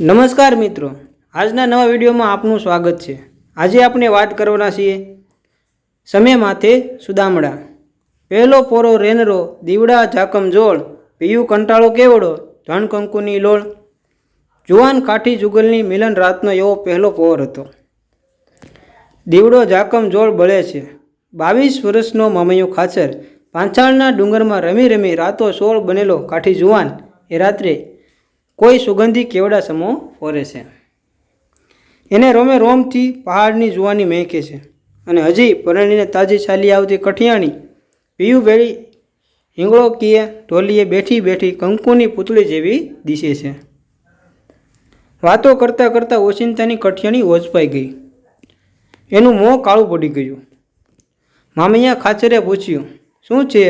નમસ્કાર મિત્રો. આજના નવા વિડીયોમાં આપનું સ્વાગત છે. આજે આપણે વાત કરવાના છીએ સમય માથે સુદામડા પહેલો પોરો રેનરો, દીવડા, ઝાકમ જોળ પીયુ કંટાળો કેવડો ધણકંકુની લોળ. જુવાન કાઠી જુગલની મિલન રાતનો એવો પહેલો પોર હતો. દીવડો, ઝાકમ જોળ બળે છે. બાવીસ વર્ષનો મામૈયો ખાચર. પાંચાળના ડુંગરમાં રમી રમી રાતો સોળ બનેલો કાઠી જુવાન. એ રાત્રે કોઈ સુગંધી કેવડા સમો ફોરે છે. એને રોમે રોમથી પહાડની જુવાની મહેકે છે અને હજી પરણીને તાજી ચાલી આવતી કઠિયાણી પીયું વેળી હિંગળો કીએ ઢોલીએ બેઠી બેઠી કંકુની પૂતળી જેવી દિશે છે. વાતો કરતાં કરતાં ઓચિંતાની કઠિયાણી ઓછપાઈ ગઈ. એનું મોં કાળું પડી ગયું. મામૈયા ખાચરે પૂછ્યું, શું છે?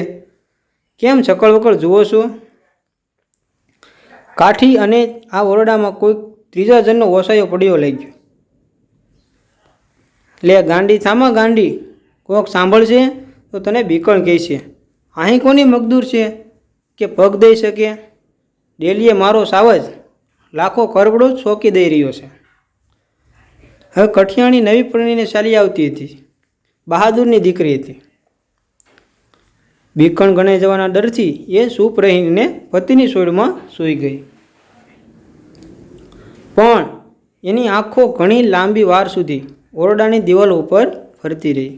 કેમ ચકળ વકળ જુઓ છો? કાઠી અને આ ઓરડામાં કોઈ ત્રીજા જણનો ઓસાયો પડ્યો લઈ ગયો. લે ગાંડી, થામા ગાંડી? કોક સાંભળશે તો તને બીકણ કહેશે. અહીં કોની મગદૂર છે કે પગ દઈ શકે? ડેલીએ મારો સાવજ લાખો કરબડો જ સોંકી દઈ રહ્યો છે. હવે કઠિયાણી નવી પરણીને ચાલી આવતી હતી. બહાદુરની દીકરી હતી. બીકણ ગણાઈ જવાના ડરથી એ સૂપ રહીને પતિની સોડમાં સૂઈ ગઈ. પણ એની આંખો ઘણી લાંબી વાર સુધી ઓરડાની દિવાલ ઉપર ફરતી રહી.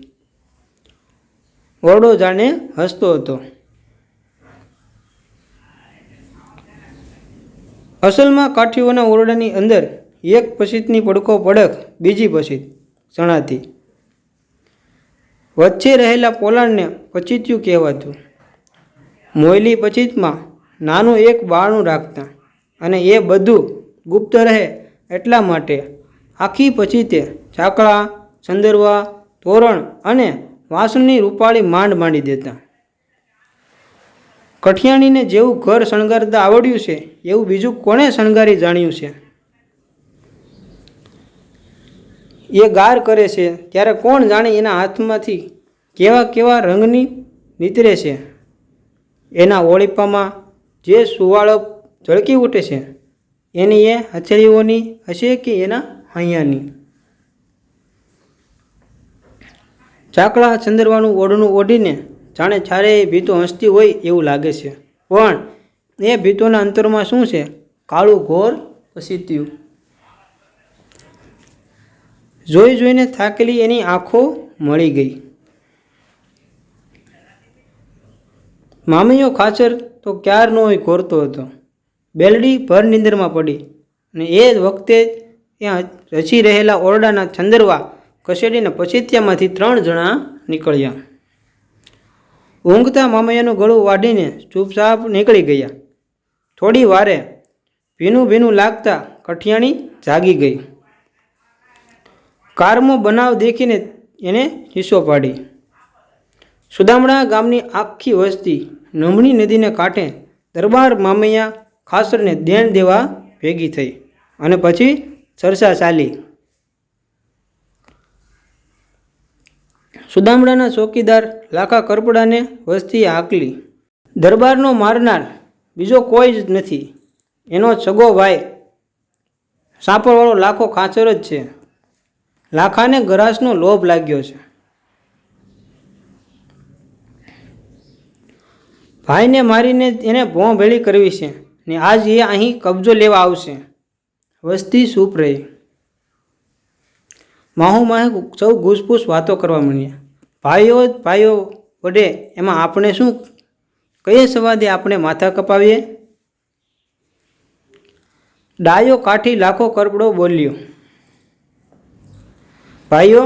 ઓરડો જાણે હસતો હતો. અસલમાં કાઠીઓના ઓરડાની અંદર એક પછીતની પડકો પડક બીજી પછીત ચણાતી વચ્ચે રહેલા પોલાણને પછીત્યું કહેવાતું. મોયલી પછીતમાં નાનું એક બારણું રાખતા અને એ બધું ગુપ્ત રહે એટલા માટે આખી પછી તે ઝાકળા, સંદર્વા, તોરણ અને વાસણની રૂપાળી માંડ માંડી દેતા. કઠિયાણીને જેવું ઘર શણગારતા આવડ્યું છે, એવું બીજું કોણે શણગારી જાણ્યું છે? એ ગાર કરે છે, ત્યારે કોણ જાણે એના હાથમાંથી કેવા કેવા રંગની નીતરે છે? એના ઓળીપામાં જે સુવાળો ઝળકી ઉઠે છે એની એ હથેળીઓની હશે કે એના હૈયાની? ચાકડા ચંદરવાનું ઓઢણું ઓઢીને જાણે ચારેય ભીતો હસતી હોય એવું લાગે છે. પણ એ ભીતોના અંતરમાં શું છે? કાળું ઘોર પસીત્યું. જોઈ જોઈને થાકેલી એની આંખો મળી ગઈ. મામીઓ ખાચર તો ક્યારનો ઘોરતો હતો. બેલડી ભર નિંદરમાં પડી અને એ જ વખતે ત્યાં રચી રહેલા ઓરડાના છંદરવા કસેડીને પછીત્યામાંથી ત્રણ જણા નીકળ્યા. ઊંઘતા મામૈયાનું ગળું વાઢીને ચૂપચાપ નીકળી ગયા. થોડી વારે ભીનું ભીનું લાગતા કઠિયાણી જાગી ગઈ. કારમો બનાવ દેખીને એને ચીસો પાડી. સુદામડા ગામની આખી વસ્તી નમણી નદીને કાંઠે દરબાર મામૈયા ખાસરને દેણ દેવા ભેગી થઈ. અને પછી ચર્ચા ચાલી. સુદામડાના ચોકીદાર લાખા કરપડાને વસ્તી આકલી. દરબારનો મારનાર બીજો કોઈ જ નથી. એનો સગો ભાઈ સાંપળવાળો લાખો ખાચર જ છે. લાખાને ગરાસનો લોભ લાગ્યો છે. ભાઈને મારીને એને ભોં ભેળી કરવી છે. ને આજ એ અહીં કબજો લેવા આવશે. વસ્તી સૂપ રહી. માહુ માહે સૌ ઘૂસપૂસ વાતો કરવા માંડ્યા. ભાઈઓ ભાઈઓ વડે એમાં આપણે શું, કયે સવાદે આપણે માથા કપાવીએ? ડાયો કાઠી લાખો કરપડો બોલ્યો. ભાઈઓ,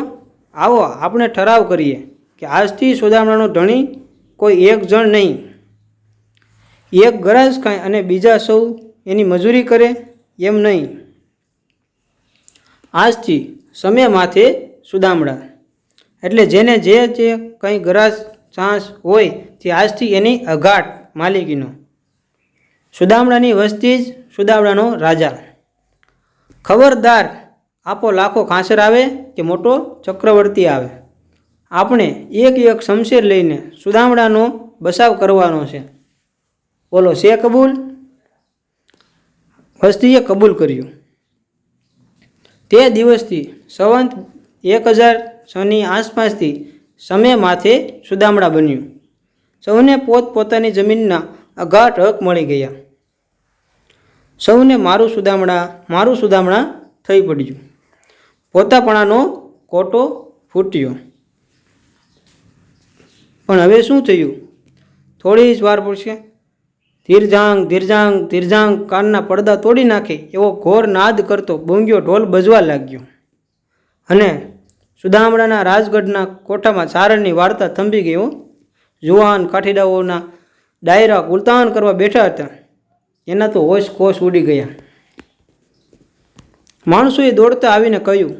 આવો, આપણે ઠરાવ કરીએ કે આજથી સોદામણાનો ધણી કોઈ એક જણ નહીં. એક ગરાજ ખાય અને બીજા સૌ એની મજૂરી કરે એમ નહીં. આજથી સમય માથે સુદામડા એટલે જેને જે જે કંઈ ગરાજ ચાંસ હોય તે આજથી એની અઘાટ માલિકીનો. સુદામડાની વસ્તી જ સુદામડાનો રાજા. ખબરદાર આપો લાખો ખાંસર આવે કે મોટો ચક્રવર્તી આવે. આપણે એક એક શમશેર લઈને સુદામડાનો બસાવ કરવાનો છે. બોલો, છે કબૂલ? વસ્તીએ કબૂલ કર્યું. તે દિવસથી સંવંત એક હજાર છની આસપાસથી સમય માથે સુદામડા બન્યું. સૌને પોતપોતાની જમીનના અઘાટ હક મળી ગયા. સૌને મારું સુદામડા મારું સુદામડા થઈ પડ્યું. પોતાપણાનો કોટો ફૂટ્યો. પણ હવે શું થયું? થોડી જ વાર પડશે ધીરજાંગ ધીરજાંગ ધીરજાંગ કાનના પડદા તોડી નાખે એવો ઘોર નાદ કરતો બોંગ્યો ઢોલ બજવા લાગ્યો. અને સુદામડાના રાજગઢના કોઠામાં ચારણની વાર્તા થંભી ગયો જુવાન કાઠીડાઓના ડાયરા ગુલતાન કરવા બેઠા હતા. એના તો હોશ કોશ ઉડી ગયા. માણસોએ દોડતા આવીને કહ્યું,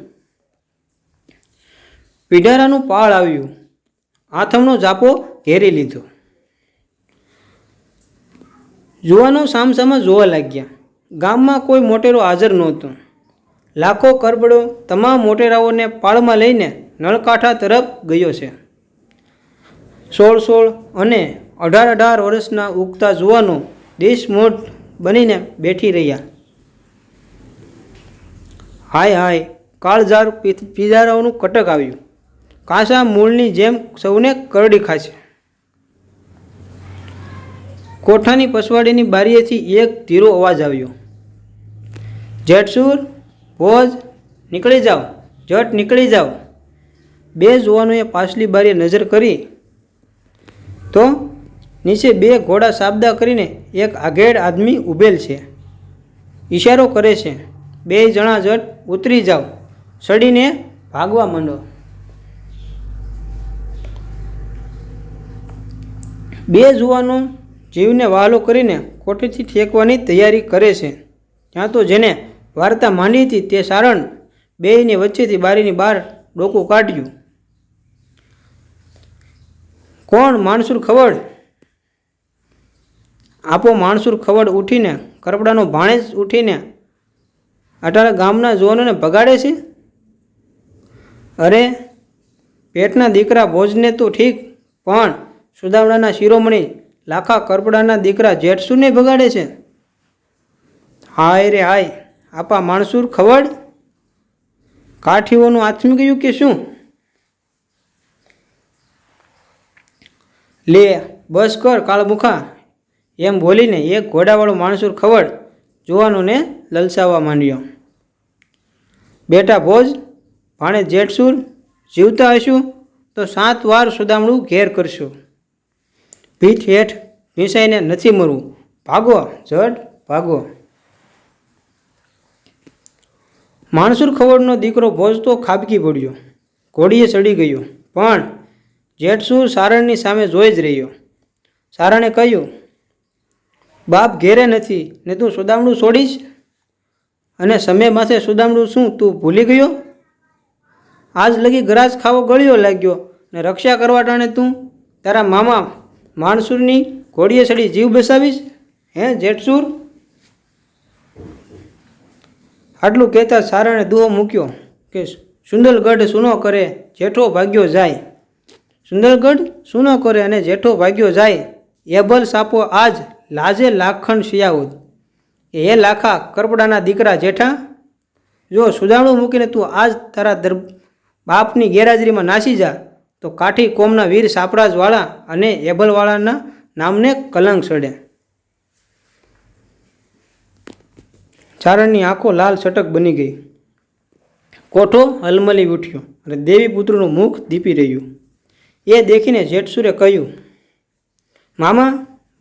પીઢારાનું પાળ આવ્યું. આથમનો જાપો ઘેરી લીધો. જુવાનો સામસામા જોવા લાગ્યા. ગામમાં કોઈ મોટેરો હાજર નહોતો. લાખો કરબડો તમામ મોટેરાઓને પાળમાં લઈને નળકાંઠા તરફ ગયો છે. સોળ સોળ અને અઢાર અઢાર વર્ષના ઉગતા જુવાનો દેશમોઢ બનીને બેઠી રહ્યા. હાય હાય કાળઝાર પી- પીજારાઓનું કટક આવ્યું. કાંસા મૂળની જેમ સૌને કરડી ખાશે. કોઠાની પસવાડીની બારીએથી એક ધીરો અવાજ આવ્યો. જેટસુર ભોજ નીકળી જાઓ, જટ, નીકળી જાઓ. બે જુવાનોએ પાછલી બારીએ નજર કરી તો નીચે બે ઘોડા સાબદા કરીને એક આઘેડ આદમી ઊભેલ છે. ઈશારો કરે છે. બે જણા જટ, ઉતરી જાઓ. સડીને ભાગવા માંડો. બે જુવાનો જીવને વહાલો કરીને કોઠેથી ઠેકવાની તૈયારી કરે છે. ત્યાં તો જેને વાર્તા માંડી હતી તે સારણ બેયની વચ્ચેથી બારીની બહાર ડોકું કાઢ્યું. કોણ માણસુર ખવડ? આપો માણસુર ખવડ ઉઠીને કરપડાનો ભાણેજ ઉઠીને અટારા ગામના જોનને ભગાડે છે? અરે, પેટના દીકરા ભોજને તો ઠીક, પણ સુદામડાના શિરોમણી લાખા કરપડાના દીકરા જેઠસુને ભગાડે છે? હાય રે હાય, આપા માણસુર ખવડ? કાઠીઓનું આથમી ગયું કે શું? લે, બસ કર કાળમુખા. એમ બોલીને એક ઘોડાવાળો માણસુર ખવડ જોવાનોને લલસાવવા માંડ્યો. બેટા ભોજ, ભાણે જેઠસુર જીવતા હશું તો સાત વાર સુદામણું ઘેર કરશું. પીઠ હેઠ ભીંસાઈને નથી મરવું. ભાગો, જડ, ભાગો. માણસુર ખવડનો દીકરો ભોજતો ખાબકી પડ્યો. ઘોડીએ ચડી ગયો. પણ જેઠસુર સારણની સામે જોઈ જ રહ્યો. સારણે કહ્યું, બાપ ઘેરે નથી, ને તું સુદામણું છોડીશ? અને સમય માથે સુદામણું શું, તું ભૂલી ગયો? આજ લગી ગ્રાસ ખાવો ગળ્યો લાગ્યો, ને રક્ષા કરવા ટાણે તું તારા મામા માણસુરની ઘોડીએ સડી જીવ બસાવીશ? હે, જેઠસુર? આટલું કહેતા સારાને દુહો મૂક્યો કે સુંદરગઢ સુનો કરે, જેઠો ભાગ્યો જાય. સુંદરગઢ સુનો કરે અને જેઠો ભાગ્યો જાય એબલ સાપો આજ લાજે લાખણ શિયાઉદ. એ લાખા કરપડાના દીકરા જેઠા? જો સુદાણું મૂકીને તું આજ તારા દર બાપની ગેરહાજરીમાં નાસી જા તો કાઠી કોમના વીર સાપરાજવાળા અને એબલવાળાના નામને કલંક ચડે ચારણની આંખો લાલ છટક બની ગઈ. કોઠો હલમલી ઉઠ્યો અને દેવી પુત્રનું મુખ દીપી રહ્યું. એ દેખીને જેઠસુરે કહ્યું, મામા,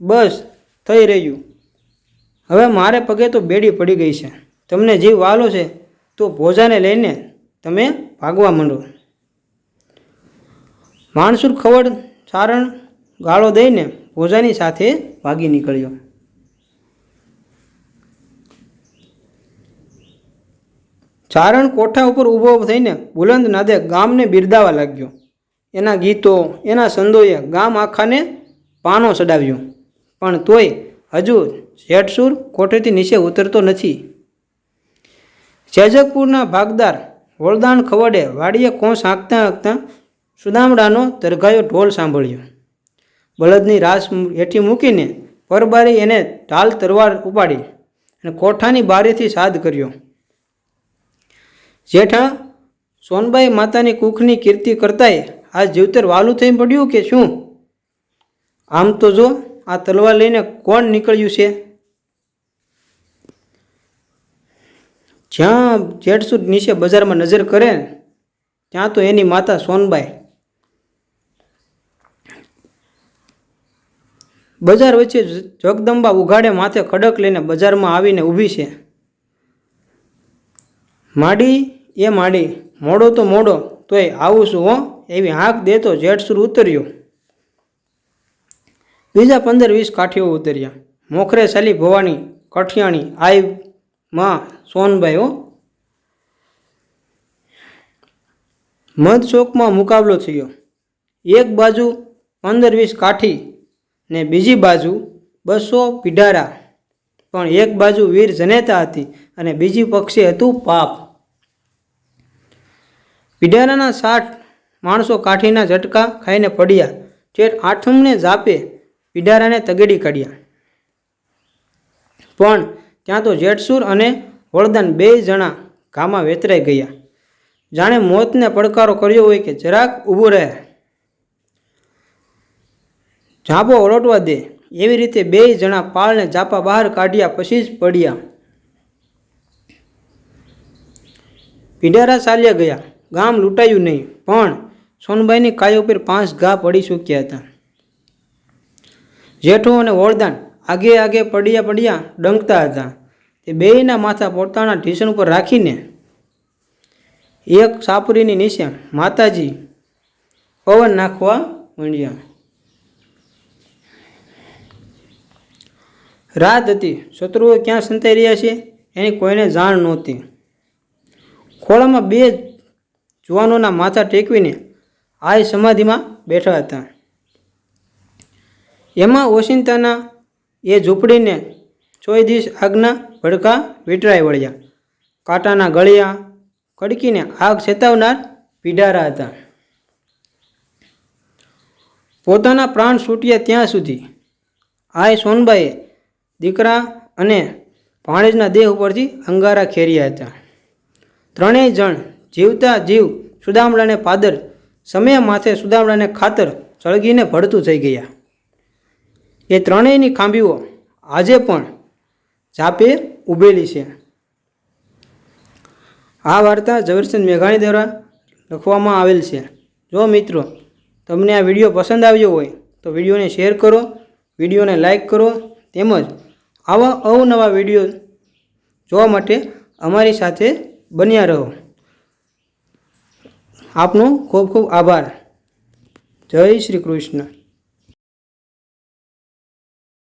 બસ થઈ રહ્યું. હવે મારે પગે તો બેડી પડી ગઈ છે. તમને જીવ વાલો છે તો ભોજાને લઈને તમે ભાગવા માંડો. માણસુર ખવડ ચારણ ગાળો દઈને ભોજાની સાથે ભાગી નીકળ્યો. ચારણ કોઠા ઉપર ઊભો થઈને બુલંદ નાદે ગામને બિરદાવા લાગ્યો. એના ગીતો, એના સંદોએ ગામ આખાને પાનો ચડાવ્યો. પણ તોય હજુ શેઠસુર કોઠેથી નીચે ઉતરતો નથી. જેજકપુરના ભાગદાર વળદાણ ખવડે વાડીએ કોંસ હાંકતા હાંકતા સુદામડાનો તરઘાયો ઢોલ સાંભળ્યો. બળદની રાસ હેઠી મૂકીને પરબારી એને ઢાલ તરવાર ઉપાડી અને કોઠાની બારીથી સાદ કર્યો. જેઠા, સોનબાઈ માતાની કુખની કીર્તિ કરતાંય આ જીવતર વાલું થઈ પડ્યું કે શું? આમ તો જો આ તલવાર લઈને કોણ નીકળ્યું છે? જ્યાં જેઠસુદ નીચે બજારમાં નજર કરે, ત્યાં તો એની માતા સોનબાઈ બજાર વચ્ચે જગદંબા ઉઘાડે માથે ખડક લઈને બજારમાં આવીને ઊભી છે. માડી, એ માડી, મોડો તો મોડો, તોય આવું છું હો, એવી હાંક દેતો જેઠસુર ઉતર્યો. બીજા પંદર વીસ કાઠીઓ ઉતર્યા. મોખરે સાલી ભવાની, કઠિયાણી આઈ માં સોનભાઈ હો. મધ ચોકમાં મુકાબલો થયો. એક બાજુ પંદર વીસ કાઠી ને બીજી બાજુ બસો પીઢારા. પણ એક બાજુ વીર જનેતા હતી અને બીજી પક્ષે હતું પાપ. પીઢારાના સાઠ માણસો કાઠીના ઝટકા ખાઈને પડ્યા. ઠેઠ આઠમને જાપે પીઢારાને તગેડી કાઢ્યા. પણ ત્યાં તો જેઠસુર અને વળદાન બે જણા ઘામાં વેતરાઈ ગયા. જાણે મોતને પડકારો કર્યો હોય કે જરાક ઊભું રહે. ઝાપો ઓળટવા દે. એવી રીતે બે જણા પાળને ઝાપા બહાર કાઢ્યા પછી જ પડ્યા. પીડારા ચાલ્યા ગયા. ગામ લૂંટાયું નહીં, પણ સોનબાઈની કાય ઉપર પાંચ ઘા પડી ચૂક્યા હતા. જેઠો અને વોળદાન આગે આગે પડ્યા પડ્યા ડંકતા હતા. તે બેયના માથા પોતાના ઢીસણ ઉપર રાખીને એક સાપરીની નીચે માતાજી પવન નાખવા માંડ્યા. રાત હતી. શત્રુઓ ક્યાં સંતાઈ રહ્યા છે એની કોઈને જાણ નહોતી. ખોળામાં બે જુવાનોના માથા ટેકવીને આય સમાધિમાં બેઠા હતા. એમાં ઓશિંતાના એ ઝૂંપડીને ચોય દિવસ આગના ભડકા વીંટળાઈ વળ્યા. કાંટાના ગળિયા, કડકીને આગ ચેતાવનાર પીડારા હતા. પોતાના પ્રાણ છૂટ્યા ત્યાં સુધી આય સોનબાઈએ દીકરા અને ભાણેજના દેહ ઉપરથી અંગારા ખેર્યા હતા. ત્રણેય જણ જીવતા જીવ સુદામડાને પાદર, સમય માથે સુદામડાને ખાતર સળગીને ભળતું થઈ ગયા. એ ત્રણેયની ખાંભીઓ આજે પણ ચાપે ઊભેલી છે. આ વાર્તા ઝવેરચંદ મેઘાણી દ્વારા લખવામાં આવેલ છે. જો મિત્રો તમને આ વીડિયો પસંદ આવ્યો હોય તો વિડીયોને શેર કરો, વિડીયોને લાઈક કરો, તેમજ આવા અવનવા વીડિયો જોવા માટે અમારી સાથે બન્યા રહો. આપનો ખૂબ ખૂબ આભાર. જય શ્રી કૃષ્ણ.